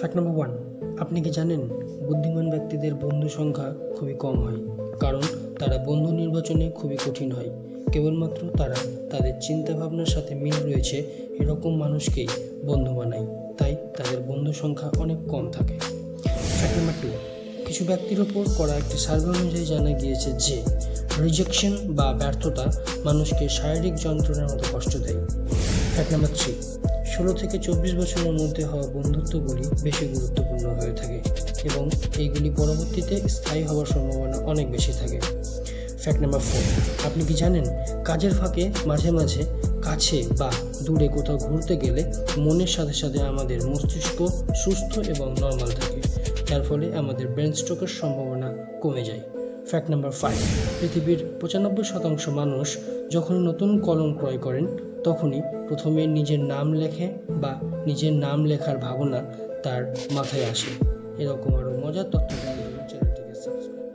Fact number one আপনি কি জানেন বুদ্ধিমান ব্যক্তিদের বন্ধু সংখ্যা খুবই কম হয়? কারণ তারা বন্ধু নির্বাচনে খুবই কঠিন হয়। কেবলমাত্র তারা তাদের চিন্তাভাবনার সাথে মিল রয়েছে, এরকম মানুষকেই বন্ধু বানায়। তাই তাদের বন্ধু সংখ্যা অনেক কম থাকে। ফ্যাক্ট নাম্বার টু কিছু ব্যক্তির ওপর করা একটি সার্ভে অনুযায়ী জানা গিয়েছে যে রিজেকশন বা ব্যর্থতা মানুষকে শারীরিক যন্ত্রণার মতো কষ্ট দেয়। ফ্যাক্ট নাম্বার থ্রি ষোলো থেকে চব্বিশ বছরের মধ্যে হওয়া বন্ধুত্বগুলি বেশি গুরুত্বপূর্ণ হয়ে থাকে এবং এইগুলি পরবর্তীতে স্থায়ী হওয়ার সম্ভাবনা অনেক বেশি থাকে। ফ্যাক্ট নাম্বার ফোর আপনি কি জানেন কাজের ফাঁকে মাঝে মাঝে কাছে বা দূরে কোথাও ঘুরতে গেলে মনের সাথে সাথে আমাদের মস্তিষ্ক সুস্থ এবং নর্মাল থাকে, যার ফলে আমাদের ব্রেন স্ট্রোকের সম্ভাবনা কমে যায়। ফ্যাক্ট নাম্বার ফাইভ পৃথিবীর পঁচানব্বই শতাংশ মানুষ যখন নতুন কলম ক্রয় করেন তখনই প্রথমে নিজের নাম লেখে বা নিজের নাম লেখার ভাবনা তার মাথায় আসে। এরকম আরও মজার তথ্য